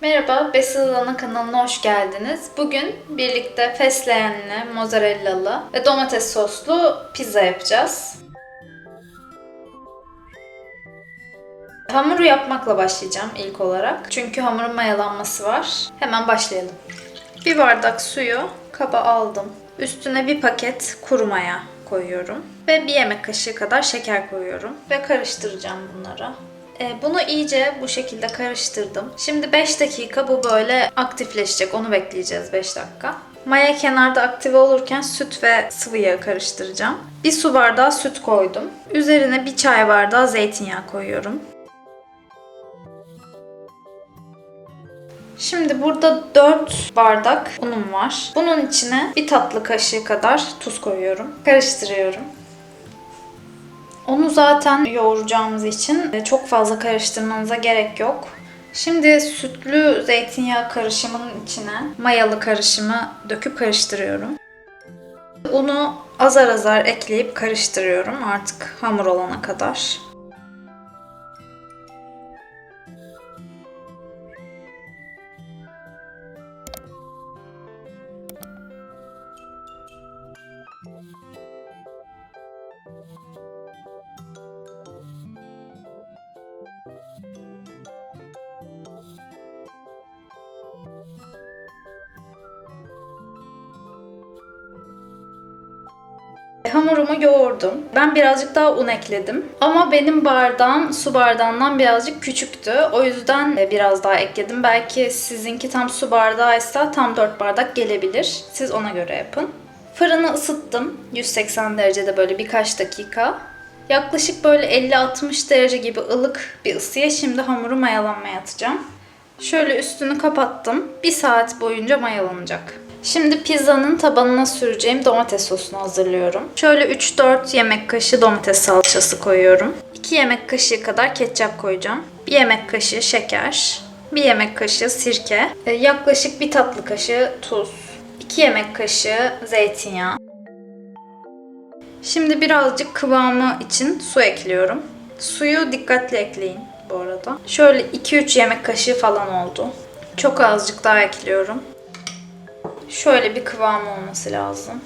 Merhaba, Besil Ana kanalına hoş geldiniz. Bugün birlikte fesleğenli, mozzarellalı ve domates soslu pizza yapacağız. Hamuru yapmakla başlayacağım ilk olarak. Çünkü hamurun mayalanması var. Hemen başlayalım. Bir bardak suyu kaba aldım. Üstüne bir paket kuru maya koyuyorum. Ve bir yemek kaşığı kadar şeker koyuyorum. Ve karıştıracağım bunları. E, Bunu iyice bu şekilde karıştırdım. Şimdi 5 dakika bu böyle aktifleşecek. Onu bekleyeceğiz 5 dakika. Maya kenarda aktive olurken süt ve sıvı yağı karıştıracağım. Bir su bardağı süt koydum. Üzerine bir çay bardağı zeytinyağı koyuyorum. Şimdi burada 4 bardak unum var. Bunun içine bir tatlı kaşığı kadar tuz koyuyorum. Karıştırıyorum. Onu zaten yoğuracağımız için çok fazla karıştırmanıza gerek yok. Şimdi sütlü zeytinyağı karışımının içine mayalı karışımı döküp karıştırıyorum. Unu azar azar ekleyip karıştırıyorum artık hamur olana kadar. Hamurumu yoğurdum. Ben birazcık daha un ekledim. Ama benim bardağım su bardağından birazcık küçüktü. O yüzden e, biraz daha ekledim. Belki sizinki tam su bardağıysa tam 4 bardak gelebilir. Siz ona göre yapın. Fırını ısıttım. 180 derecede böyle birkaç dakika. Yaklaşık böyle 50-60 derece gibi ılık bir ısıya şimdi hamuru mayalanmaya atacağım. Şöyle üstünü kapattım. Bir saat boyunca mayalanacak. Şimdi pizzanın tabanına süreceğim domates sosunu hazırlıyorum. Şöyle 3-4 yemek kaşığı domates salçası koyuyorum. 2 yemek kaşığı kadar ketçap koyacağım. 1 yemek kaşığı şeker. 1 yemek kaşığı sirke. e, Yaklaşık 1 tatlı kaşığı tuz. 2 yemek kaşığı zeytinyağı. Şimdi birazcık kıvamı için su ekliyorum. Suyu dikkatli ekleyin bu arada. Şöyle 2-3 yemek kaşığı falan oldu. Çok azıcık daha ekliyorum. Şöyle bir kıvam olması lazım.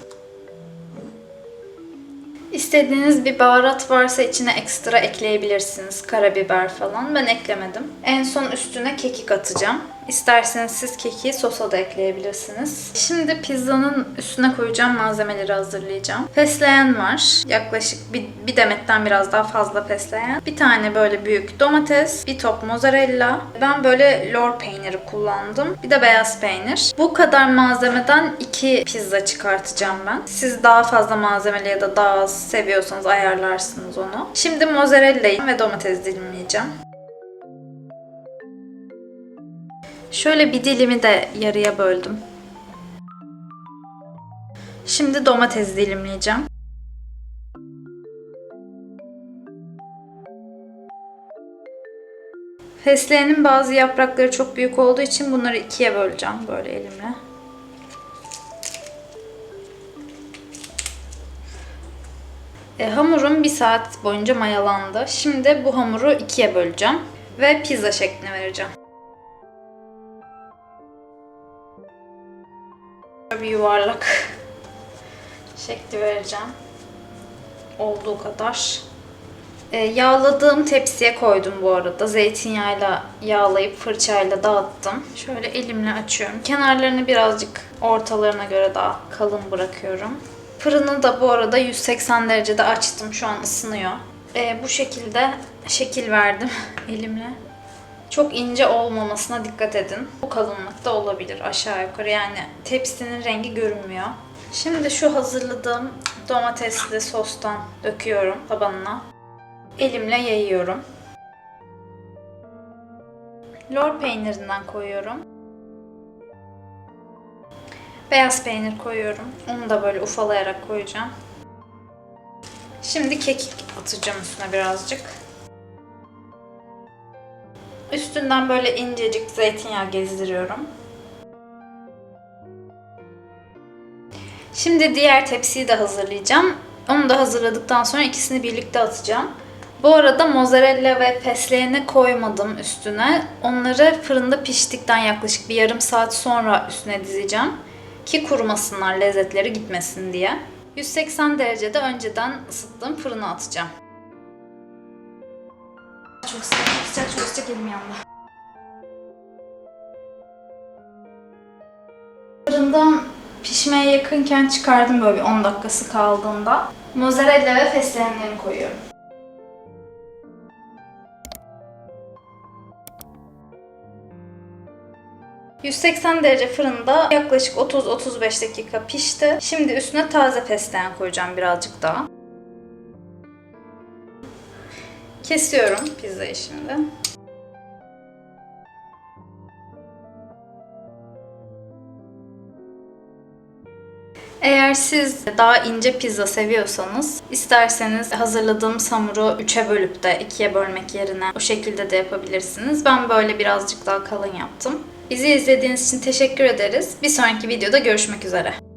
İstediğiniz bir baharat varsa içine ekstra ekleyebilirsiniz. Karabiber falan. Ben eklemedim. En son üstüne kekik atacağım. İsterseniz siz kekiği sosa da ekleyebilirsiniz. Şimdi pizzanın üstüne koyacağım malzemeleri hazırlayacağım. Fesleğen var. Yaklaşık bir, bir demetten biraz daha fazla fesleğen. Bir tane böyle büyük domates. Bir top mozzarella. Ben böyle lor peyniri kullandım. Bir de beyaz peynir. Bu kadar malzemeden iki pizza çıkartacağım ben. Siz daha fazla malzemeli ya da daha az seviyorsanız ayarlarsınız onu. Şimdi mozzarella'yı ve domates dilimleyeceğim. Şöyle bir dilimi de yarıya böldüm. Şimdi domates dilimleyeceğim. Fesleğenin bazı yaprakları çok büyük olduğu için bunları ikiye böleceğim böyle elimle. E, hamurum bir saat boyunca mayalandı. Şimdi bu hamuru ikiye böleceğim ve pizza şekline vereceğim. Yuvarlak şekli vereceğim. Olduğu kadar. Ee, yağladığım tepsiye koydum bu arada. Zeytinyağıyla yağlayıp fırçayla dağıttım. Şöyle elimle açıyorum. Kenarlarını birazcık ortalarına göre daha kalın bırakıyorum. Fırını da bu arada 180 derecede açtım. Şu an ısınıyor. Ee, bu şekilde şekil verdim elimle. Çok ince olmamasına dikkat edin. Bu kalınlıkta olabilir aşağı yukarı. Yani tepsinin rengi görünmüyor. Şimdi şu hazırladığım domatesli sostan döküyorum tabanına. Elimle yayıyorum. Lor peynirinden koyuyorum. Beyaz peynir koyuyorum. Onu da böyle ufalayarak koyacağım. Şimdi kekik atacağım üstüne birazcık. Üstünden böyle incecik zeytinyağı gezdiriyorum. Şimdi diğer tepsiyi de hazırlayacağım. Onu da hazırladıktan sonra ikisini birlikte atacağım. Bu arada mozzarella ve fesleğeni koymadım üstüne. Onları fırında piştikten yaklaşık bir yarım saat sonra üstüne dizeceğim. Ki kurumasınlar lezzetleri gitmesin diye. 180 derecede önceden ısıttığım fırına atacağım. Çok sıcak, sıcak, çok sıcak elim yandı. Fırından pişmeye yakınken çıkardım böyle bir 10 dakikası kaldığında. Mozzarella ve fesleğenlerini koyuyorum. ...180 derece fırında yaklaşık 30-35 dakika pişti. Şimdi üstüne taze fesleğen koyacağım birazcık daha. Kesiyorum pizzayı şimdi. Eğer siz daha ince pizza seviyorsanız isterseniz hazırladığım hamuru 3'e bölüp de 2'ye bölmek yerine o şekilde de yapabilirsiniz. Ben böyle birazcık daha kalın yaptım. Bizi izlediğiniz için teşekkür ederiz. Bir sonraki videoda görüşmek üzere.